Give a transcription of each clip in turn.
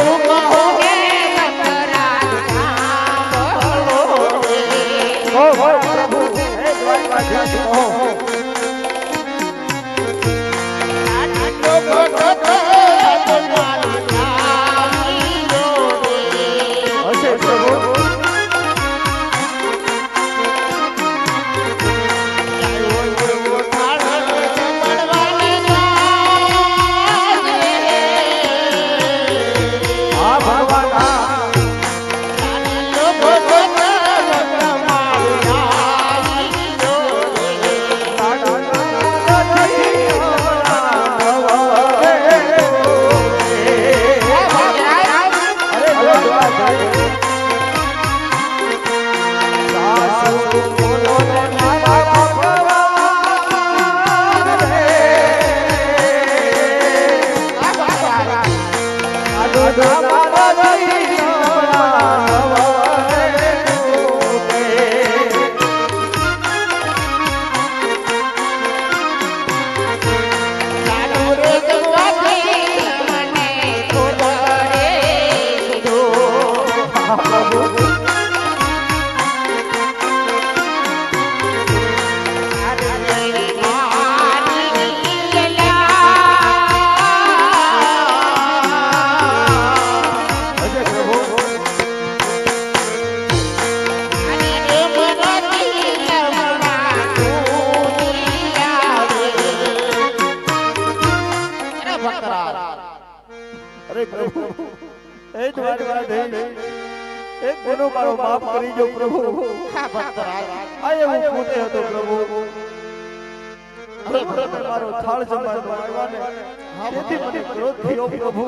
દ્વારકાધીશ કહો પ્રભુ એ દ્વારકાધીશ એક ગુનો મારો માફ કરી જો પ્રભુ. આ હું પોતે હતો પ્રભુ. પ્રભુ. મારો થાળ જમાડવા આવ્યા તેથી મને ક્રોધ થયો પ્રભુ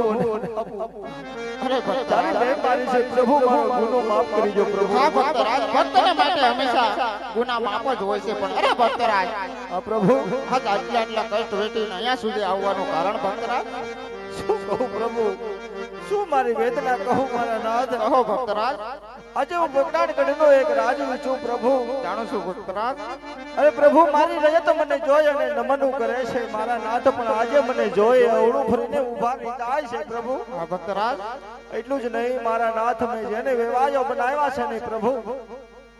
અને તારી મહેરબાની છે પ્રભુ મારો ગુનો માફ કરી જો પ્રભુ. હા ભક્તરાજ ભક્તને માટે હંમેશા ગુના માફ જ હોય છે પણ. અરે ભક્તરાજ પ્રભુ. આજ આટલા આટલા કષ્ટ વેઠીને અહીંયા સુધી આવવાનું કારણ ભક્તરાજ શું કહું પ્રભુ? શું મારી વેદના કહું? મારા નાથ કહો ભક્તરાજ. આજે હું બગડાણગઢનો એક રાજુ છું પ્રભુ. જાણો છું ભક્તરાજ? અરે પ્રભુ મારી રજત મને જોઈ અને નમનું કરે છે. મારા નાથ પણ આજે મને જોઈ અવળું ફરીને ઊભા થાય છે પ્રભુ. હા ભક્તરાજ. એટલું જ નહીં મારા નાથ મેં જેને વેવાયો બનાવ્યા છે ને પ્રભુ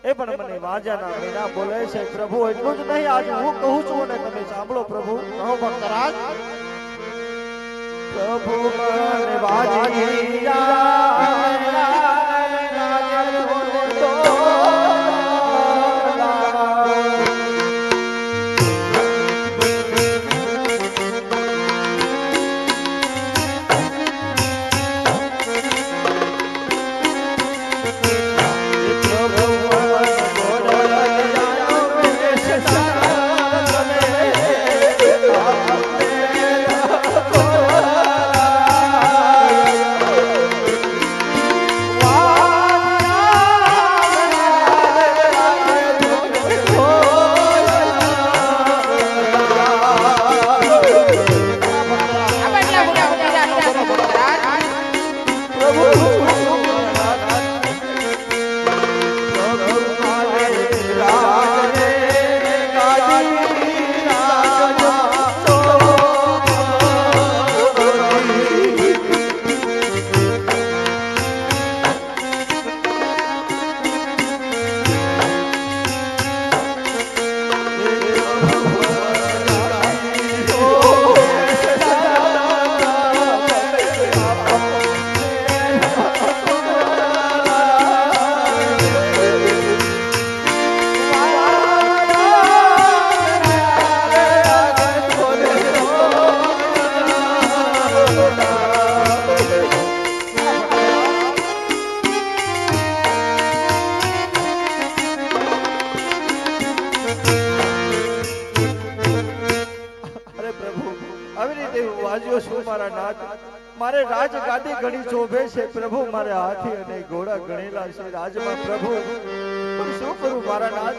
એ પણ મને વાજાના મીના બોલે છે પ્રભુ. એટલું જ નહીં આજે હું કહું છું અને તમે સાંભળો પ્રભુ. કહો ભક્તરાજ. પ્રભુ મને વાજી. હું વાજ્યો છું મારા નાથ. મારે રાજ ગાદી ઘણી શોભે છે પ્રભુ, મારે હાથી અને ઘોડા ગણેલા છે રાજમાં પ્રભુ. શું કરું મારા નાથ?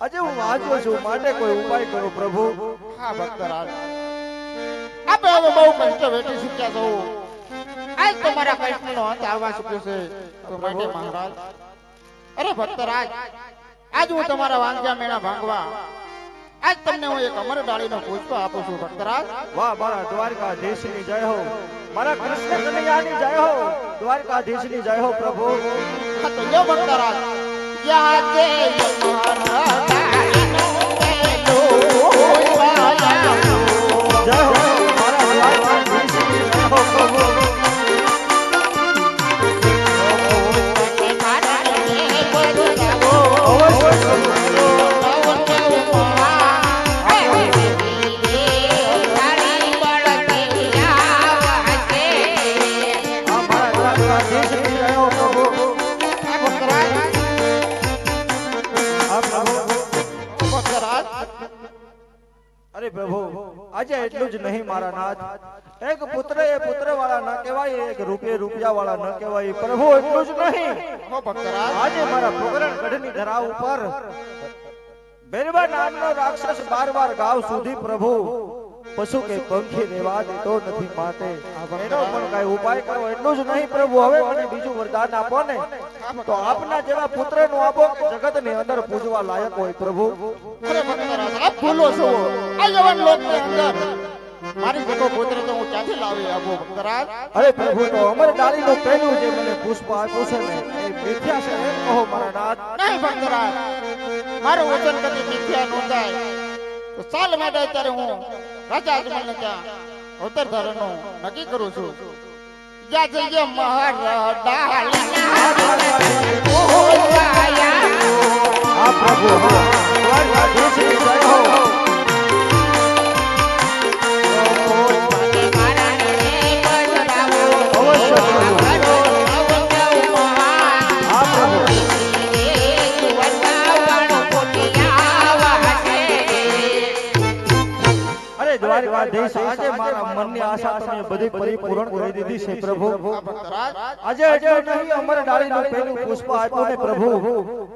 આજે હું વાંચ્યો છું, માટે કોઈ ઉપાય કરો પ્રભુ? હા ભક્તરાજ આપે હવે બહુ કષ્ટ વેઠી ચૂક્યા છો. આજ તમારા કષ્ટનો અંત આવવા ચૂક્યો છે. તો માટે મહારાજ, અરે ભક્તરાજ આજ હું તમારા વાંગ્યા મેળા ભાંગવા આજ તમને હું એક અમર ડાળીનો પુષ્પ આપું છું ભક્તરાજ. વાહ મારા દ્વારકાધીશની જય હો. મારા કૃષ્ણ કનૈયાની જય હો. દ્વારકાધીશની જય હો પ્રભુ. હા તો જો ભક્તરાજ યાદે યમન ડાળીનો પેલો વાયા. જય અરે પ્રભુ આજે એટલું જ નહીં મારા નાથ. એક પુત્ર એ પુત્ર વાળા ન કહેવાય એક રૂપિયે રૂપિયા વાળા ન કહેવાય. પ્રભુ એટલું જ નહીં. આજે મારા પોકરણ ગઢની ધરા ઉપર બેરબા નામનો રાક્ષસ બાર બાર ગાવ સુધી પ્રભુ પશુ કે પંખી રેવા દેતો નથી માટે એનો પણ કઈ ઉપાય કરો એટલું જ નહીં પ્રભુ. હવે મને બીજું વરદાન આપો ને. તો આપના જેવા પુત્રનું આપો જગતની અંદર પૂજવા લાયક હોય પ્રભુ. આપ ભૂલો છો. આ અંદર. મારી જેટલો પુત્ર તો હું ક્યાંથી લાવી આપું ભક્તરાજ? અરે પ્રભુ તો અમર ડાળીનું પહેલું જે મને પુષ્પ આપ્યું છે ને એ મિથ્યા છે. એમ કહો મારા નાથ. નહીં ભક્તરાજ. મારું વચન કદી તો માટે અત્યારે હું રાજા અજમલને ત્યાં અવતર ધારણનું નક્કી કરું છું. જ્યાં જઈએ મારા ડાળના આ અરે દ્વારકાધીશ આજે મારા મનની આશા તમે બધી પરિપૂર્ણ કરી દીધી છે પ્રભુ. ભક્તરાજ આજે એટલે નહીં અમર ડાળીનું પહેલું પુષ્પ આપ્યું ને પ્રભુ.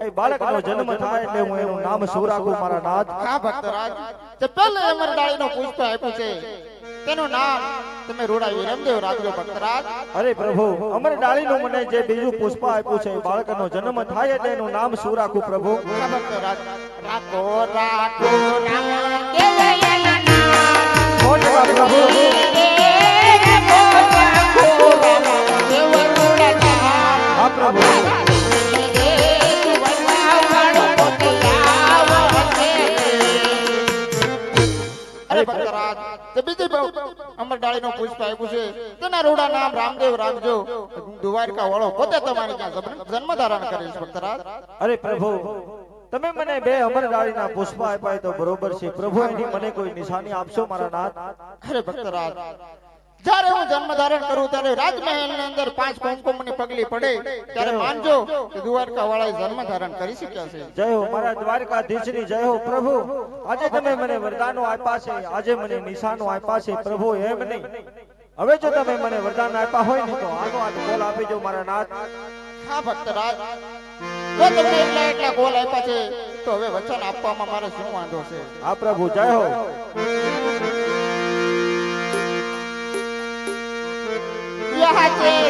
એ બાળકનો જન્મ થાય એટલે હું એનું નામ શું રાખું મારા નાથ. હા ભક્તરાજ તે પહેલે અમર ડાળીનું પુષ્પ આપ્યું છે. તેનું નામ તમે રોડાવી રામદેવ રાખજો ભક્તરાજ અરે પ્રભુ અમર ડાળીનું મને જે બીજું પુષ્પ આપ્યું છે એ બાળકનો જન્મ થાય એટલે એનું નામ શું રાખું પ્રભુ ભક્તરાજ રાખો રાખો મોટવા અમર ડાળીનો પુષ્પ છે. તેના રૂડા નામ રામદેવ રાખજો. દ્વારકા વાળો પોતે જન્મ ધારણ કરીશ ભક્તરાજ અરે પ્રભુ તમે મને બે અમર ડાળીના પુષ્પ આપ્યા તો બરોબર છે. પ્રભુ એની મને કોઈ નિશાની આપશો મારા નાથ? અરે ભક્તરાજ જ્યારે હું જન્મ ધારણ કરું ત્યારે રાજમહેલની અંદર પાંચ કુમકુમની પગલી પડે ત્યારે માનજો કે દ્વારકા વાળા જન્મ ધારણ કરી શક્યા છે. જય હો. મારા દ્વારકાધીશની જય હો પ્રભુ. આજે તમે મને વરદાનો આપ્યા છે. આજે મને નિશાનો આપ્યા છે પ્રભુ એમ નહીં. હવે જો તમે મને વરદાન આપ્યા હોય ને તો આગો આગ બોલ આપી જો મારા નાથ. હા ભક્તરાજ. જો તમને એટલા એટલા ગોલ આપ્યા છે. તો હવે વચન આપવામાં મારે શું વાંધો છે? આ પ્રભુ જય હો. યહ છે.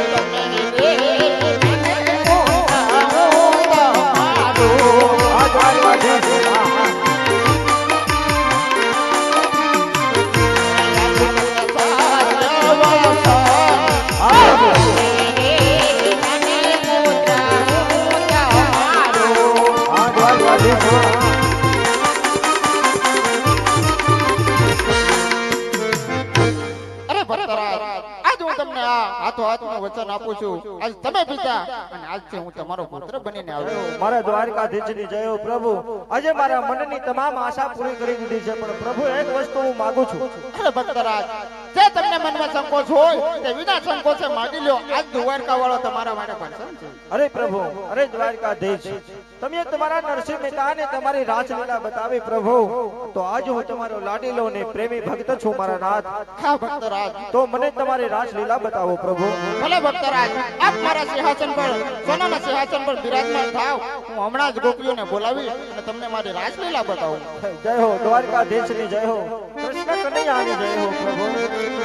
આપું છું. આજ તમે પિતા અને આજથી હું તમારો પુત્ર બનીને આવ્યો મારા દ્વારકાધીશની જય હો પ્રભુ. આજે મારા મનની તમામ આશા પૂરી કરી દીધી છે પણ પ્રભુ એક વસ્તુ હું માંગુ છું. અરે ભક્તરાજ જે તમને મનમાં સંકોચ હોય તે વિના સંકોચે માગી લ્યો. આજ દ્વારકા વાળો તમારા માટે પસંદ છે. અરે પ્રભુ અરે દ્વારકાધીશ. તમે તમારા નરસિંહ મહેતાને તમારી રાસલીલા બતાવી પ્રભુ તો આજ હું તમારો લાડીલો ને પ્રેમી ભક્ત છું મારા નાથ. હા ભક્તરાજ. તો મને તમારી રાસલીલા બતાવો પ્રભુ. ભલે ભક્તરાજ આપ મારા સિંહાસન પર સોનાના સિંહાસન પર બિરાજમાન થાવ. હું હમણાં જ ગોપીઓને બોલાવી અને તમને મારી રાસલીલા બતાવું. જય હો દ્વારકાધીશની જય હો. કૃષ્ણ કનૈયાની જય હો પ્રભુ.